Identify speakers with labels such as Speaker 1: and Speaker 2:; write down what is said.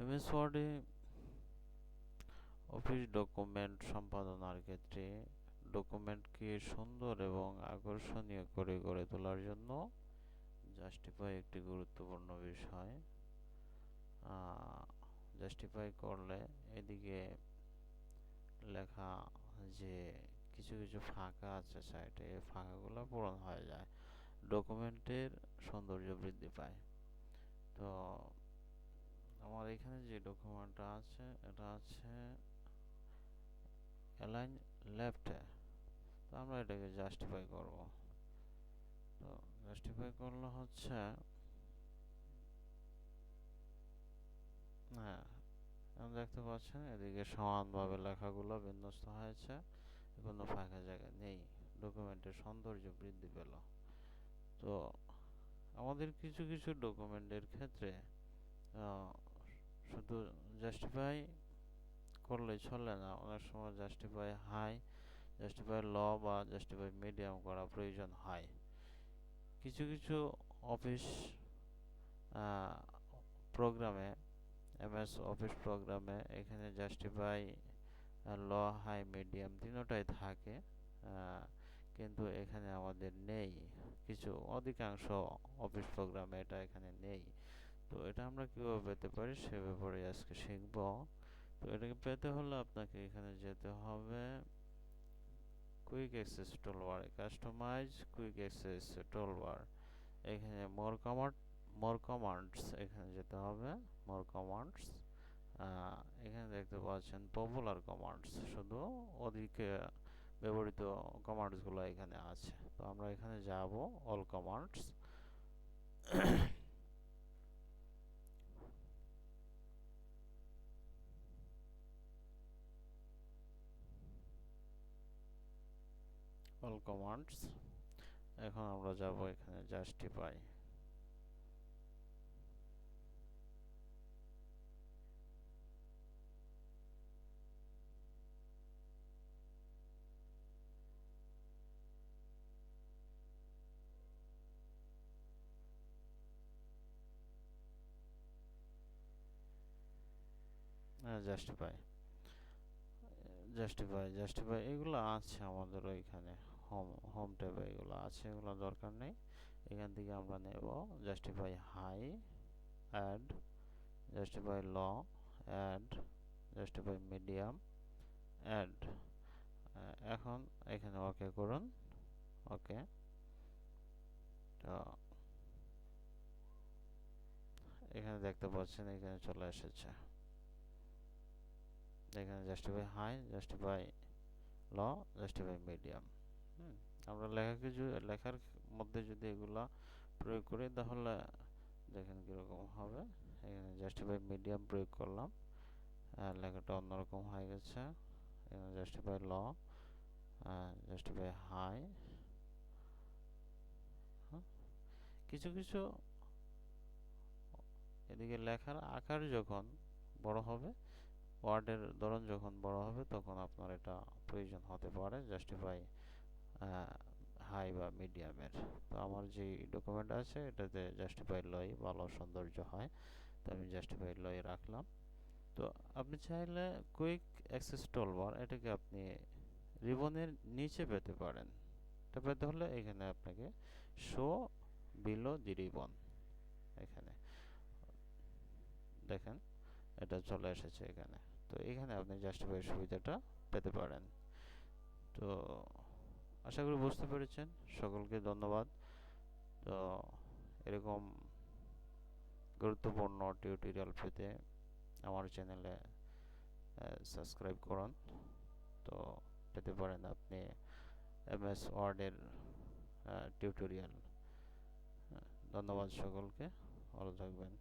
Speaker 1: MS ওয়ার্ডে office document সম্পাদনার ক্ষেত্রে ডকুমেন্টকে সুন্দর এবং আকর্ষণীয় করে গড়ে তোলার জন্য জাস্টিফাই একটি গুরুত্বপূর্ণ বিষয়। জাস্টিফাই করলে এদিকে লেখা যে কিছু কিছু ফাঁকা আছে সাইটে এই ফাঁকাগুলো পূরণ হয়ে যায়। ডকুমেন্টের সৌন্দর্য বৃদ্ধি পায়। তো আমার এখানে যে ডকুমেন্টটা আছে, এটা আছে অ্যালাইন লেফটে তো আমরা এটাকে জাস্টিফাই করব। তো জাস্টিফাই করলে হচ্ছে হ্যাঁ দেখতে পাচ্ছেন, এদিকে সমানভাবে লেখাগুলো বিন্যস্ত হয়েছে। কোনো ফাঁকা জায়গা নেই। ডকুমেন্টের সৌন্দর্য বৃদ্ধি পেল। তো আমাদের কিছু কিছু ডকুমেন্টের ক্ষেত্রে শুধু জাস্টিফাই করলে চলে না। অনেক সময় জাস্টিফাই হাই জাস্টিফাই ল বা জাস্টিফাই মিডিয়াম করা প্রয়োজন হয়। কিছু কিছু অফিস প্রোগ্রামে এমএস অফিস প্রোগ্রামে এখানে জাস্টিফাই ল হাই মিডিয়াম তিনোটাই থাকে কিন্তু এখানে আমাদের নেই। কিছু অধিকাংশ অফিস প্রোগ্রামে এটা এখানে নেই। তো এটা আমরা কীভাবে পেতে পারি সে ব্যাপারে আজকে শিখব। তো এটাকে পেতে হলে আপনাকে এখানে যেতে হবে quick access toolbar customise quick access toolbar এখানে মোর কমান্ড মোর কমান্ডস এখানে যেতে হবে মোর কমান্ডস এখানে দেখতে পাচ্ছেন পপুলার কমান্ডস শুধু অধিক ব্যবহৃত কমান্ডসগুলো এখানে আছে। তো আমরা এখানে যাব অল কমান্ডস অল কমান্ডস এখন আমরা যাব এখানে জাস্টিফাই জাস্টিফাই জাস্টিফাই জাস্টিফাই এগুলো আছে আমাদের ওইখানে। Home home. ট্যাবে এগুলো আছে এগুলো দরকার নেই। এখান থেকে আমরা নেব justify high add justify low add justify medium add এখন এখানে ওকে করুন ওকে তো এখানে দেখতে পাচ্ছেন এখানে চলে এসেছে। এখানে justify high justify low justify medium hmm, আমরা লেখাকে লেখার মধ্যে যদি এগুলা প্রয়োগ করি তাহলে দেখেন কীরকম হবে। এখানে জাস্টিফাই মিডিয়াম প্রয়োগ করলাম। লেখাটা অন্যরকম হয়ে গেছে। এখানে জাস্টিফাই ল জাস্টিফাই হাই কিছু কিছু এদিকে লেখার আকার যখন বড় হবে, ওয়ার্ডের ধরন যখন বড় হবে, তখন আপনার এটা প্রয়োজন হতে পারে জাস্টিফাই হাই বা মিডিয়ামের। তো আমার যে ডকুমেন্ট আছে, এটাতে জাস্টিফাই লয় ভালো সৌন্দর্য হয়, তো আমি জাস্টিফাই লয় রাখলাম। তো আপনি চাইলে কুইক অ্যাক্সেস টলবার এটাকে আপনি রিবনের নিচে পেতে পারেন। এটা পেতে হলে এখানে আপনাকে শো বিলো দি রিবন এখানে। দেখেন, এটা চলে এসেছে এখানে। তো এখানে আপনি জাস্টিফাই সুবিধাটা পেতে পারেন। তো আশা করি বুঝতে পেরেছেন। সকলকে ধন্যবাদ। তো এরকম গুরুত্বপূর্ণ টিউটোরিয়াল পেতে আমার চ্যানেলে সাবস্ক্রাইব করুন। তো পেতে পারেন আপনি এম এস ওয়ার্ডের টিউটোরিয়াল ধন্যবাদ সকলকে। ভালো থাকবেন।